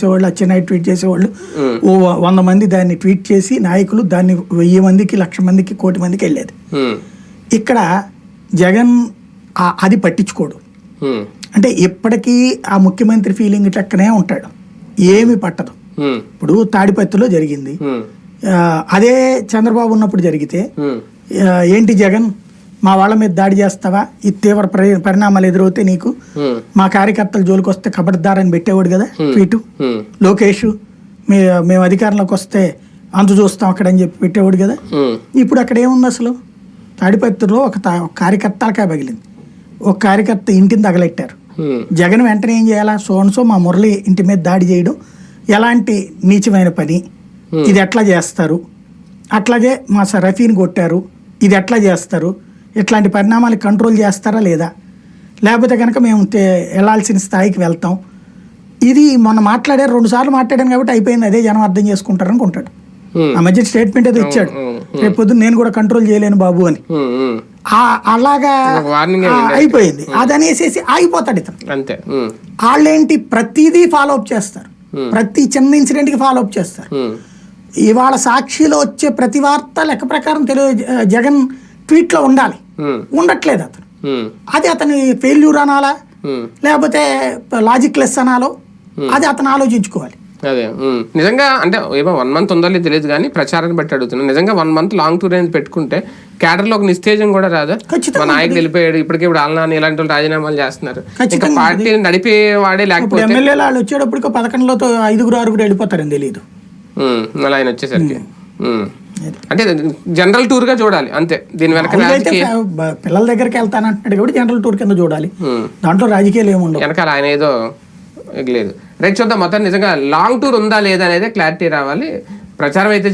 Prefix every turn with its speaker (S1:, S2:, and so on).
S1: చేసేవాళ్ళు అచ్చెన్నాయుడు ట్వీట్ చేసేవాళ్ళు. ఓ వంద మంది దాన్ని ట్వీట్ చేసి నాయకులు దాన్ని వెయ్యి మందికి లక్ష మందికి కోటి మందికి వెళ్ళేది. ఇక్కడ జగన్ అది పట్టించుకోడు. అంటే ఎప్పటికీ ఆ ముఖ్యమంత్రి ఫీలింగ్ లెక్కనే ఉంటాడు. ఏమి పట్టదు. ఇప్పుడు తాడిపత్రిలో జరిగింది. అదే చంద్రబాబు ఉన్నప్పుడు జరిగితే ఏంటి జగన్? మా వాళ్ళ మీద దాడి చేస్తావా? ఈ తీవ్ర పరి- పరిణామాలు ఎదురవుతే నీకు. మా కార్యకర్తల జోలికి వస్తే కబడ్దారని పెట్టేవాడు కదా ట్వీటు లోకేష్ మే మేము అధికారంలోకి వస్తే అంతు చూస్తాం అక్కడ అని చెప్పి పెట్టేవాడు కదా. ఇప్పుడు అక్కడ ఏముంది అసలు? తాడిపత్రిలో ఒక తా- ఒక కార్యకర్తలకాయ పగిలింది. ఒక కార్యకర్త ఇంటిని తగలెట్టారు. జగన్ వెంటనే ఏం చేయాలా? సోన్సో మా మురళి ఇంటి మీద దాడి చేయడం ఎలాంటి నీచమైన పని? ఇది ఎట్లా చేస్తారు? అట్లాగే మా రఫీని కొట్టారు. ఇది ఎట్లా చేస్తారు? ఇట్లాంటి పరిణామాలు కంట్రోల్ చేస్తారా లేదా? లేకపోతే కనుక మేము వెళ్ళాల్సిన స్థాయికి వెళ్తాం. ఇది మొన్న మాట్లాడారు రెండు సార్లు మాట్లాడాను కాబట్టి అయిపోయింది. అదే జనం అర్థం చేసుకుంటారు అనుకుంటాడు. ఆ మధ్య స్టేట్మెంట్ ఏదో ఇచ్చాడు. రేపు పొద్దున్న నేను కూడా కంట్రోల్ చేయలేను బాబు అని. అలాగా అయిపోయింది. అది అనేసేసి ఆగిపోతాడు ఇతను.
S2: అంతే.
S1: వాళ్ళేంటి ప్రతిదీ ఫాలో అప్ చేస్తారు. ప్రతి చిన్న ఇన్సిడెంట్కి ఫాలో అప్ చేస్తారు. ఇవాళ సాక్షిలో వచ్చే ప్రతి వార్త లెక్క ప్రకారం తెలియ జగన్ ట్వీట్లో ఉండాలి. ఉండట్లేదు అతను. అది అతని ఫెయిల్యూర్ అనాలా. లేకపోతే లాజిక్ లెస్ అనాలో? అది అతను ఆలోచించుకోవాలి.
S2: అదే. నిజంగా అంటే ఏమో వన్ మంత్ ఉందో లేదో తెలియదు కానీ ప్రచారాన్ని బట్టి అడుగుతున్నాను నిజంగా వన్ మంత్ లాంగ్ టూర్ అనేది పెట్టుకుంటే క్యాడర్లో ఒక నిస్తేజం కూడా రాదా? మా నాయకుడు వెళ్ళిపోయాడు ఇప్పటికే ఇప్పుడు ఆల్నాని ఇలాంటి వాళ్ళు రాజీనామాలు చేస్తున్నారు. ఇంకా
S1: ఖచ్చితంగా
S2: పార్టీ నడిపే వాడే లేకపోతే
S1: ఎమ్మెల్యేలు వాళ్ళు వచ్చేటప్పటికి పదకొండులో ఐదుగురు ఆరుగురు వెళ్ళిపోతారని తెలియదు
S2: మళ్ళీ ఆయన వచ్చేసరికి. అంటే జనరల్ టూర్గా చూడాలి అంతే. దీని వెనక
S1: పిల్లల దగ్గరికి వెళ్తానంటున్నాడు కాబట్టి జనరల్ టూర్ కింద చూడాలి. దాంట్లో రాజకీయాలు ఏముండవు
S2: వెనకాల ఆయన ఏదో లేదు. రైట్ చూద్దాం మొత్తం నిజంగా లాంగ్ టూర్ ఉందా లేదా అనేది క్లారిటీ రావాలి. ప్రచారం అయితే.